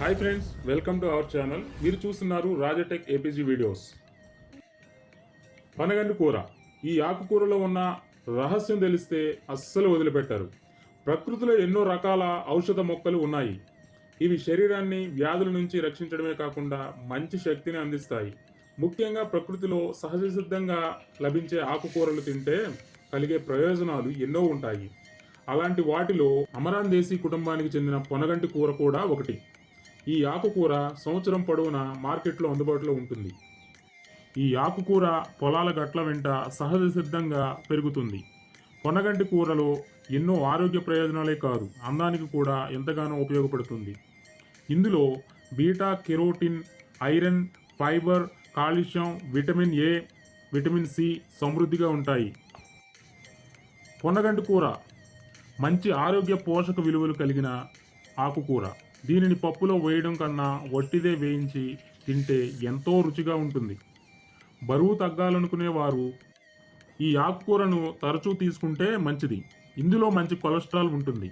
Hi friends welcome to our channel మీరు చూస్తున్నారు రాజటెక్ APG videos పనగండి కూర. ఈ ఆకుకూరలో ఉన్న రహస్యం తెలిస్తే అస్సలు వదిలిపెట్టారు. ప్రకృతిలో ఎన్నో రకాల ఔషధ మొక్కలు ఉన్నాయి. ఇవి శరీరాన్ని వ్యాధుల నుంచి రక్షించడమే కాకుండా మంచి శక్తిని అందిస్తాయి. ముఖ్యంగా ప్రకృతిలో సహజ సిద్ధంగా లభించే ఆకుకూరలు తింటే కలిగే ప్రయోజనాలు ఎన్నో ఉంటాయి. అలాంటి వాటిలో అమరాన్ దేశీ కుటుంబానికి చెందిన పొనగంటి కూర కూడా ఒకటి. ఈ ఆకుకూర సంవత్సరం పొడవునా మార్కెట్లో అందుబాటులో ఉంటుంది. ఈ ఆకుకూర పొలాల గట్ల వెంట సహజ సిద్ధంగా పెరుగుతుంది. పొనగంటి కూరలో ఎన్నో ఆరోగ్య ప్రయోజనాలే కాదు అందానికి కూడా ఎంతగానో ఉపయోగపడుతుంది. ఇందులో beta carotene iron fibre calcium vitamin A vitamin C సమృద్ధిగా ఉంటాయి. పొన్నగంటి కూర మంచి ఆరోగ్య పోషక విలువలు కలిగిన ఆకుకూర. దీనిని పప్పులో వేయడం కన్నా వట్టిదే వేయించి తింటే ఎంతో రుచిగా ఉంటుంది. బరువు తగ్గాలనుకునే వారు ఈ ఆకుకూరను తరచూ తీసుకుంటే మంచిది. ఇందులో మంచి కొలెస్ట్రాల్ ఉంటుంది.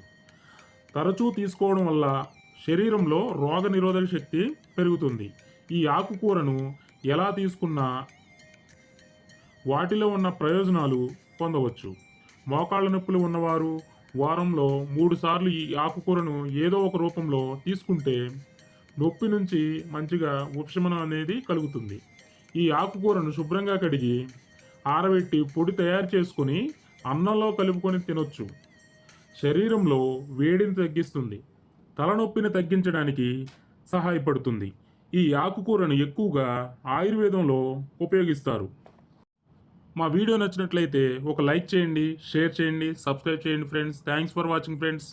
తరచూ తీసుకోవడం వల్ల శరీరంలో రోగ నిరోధక శక్తి పెరుగుతుంది. ఈ ఆకుకూరను ఎలా తీసుకున్నా వాటిలో ఉన్న ప్రయోజనాలు పొందవచ్చు. మోకాళ్ళ నొప్పులు ఉన్నవారు వారంలో మూడు సార్లు ఈ ఆకుకూరను ఏదో ఒక రూపంలో తీసుకుంటే నొప్పి నుంచి మంచిగా ఉపశమనం అనేది కలుగుతుంది. ఈ ఆకుకూరను శుభ్రంగా కడిగి ఆరబెట్టి పొడి తయారు చేసుకొని అన్నంలో కలుపుకొని తినొచ్చు. శరీరంలో వేడిని తగ్గిస్తుంది. తలనొప్పిని తగ్గించడానికి సహాయపడుతుంది. ఈ ఆకుకూరను ఎక్కువగా ఆయుర్వేదంలో ఉపయోగిస్తారు. మా వీడియో నచ్చినట్లయితే ఒక లైక్ చేయండి షేర్ చేయండి సబ్స్క్రైబ్ చేయండి friends. Thanks for watching friends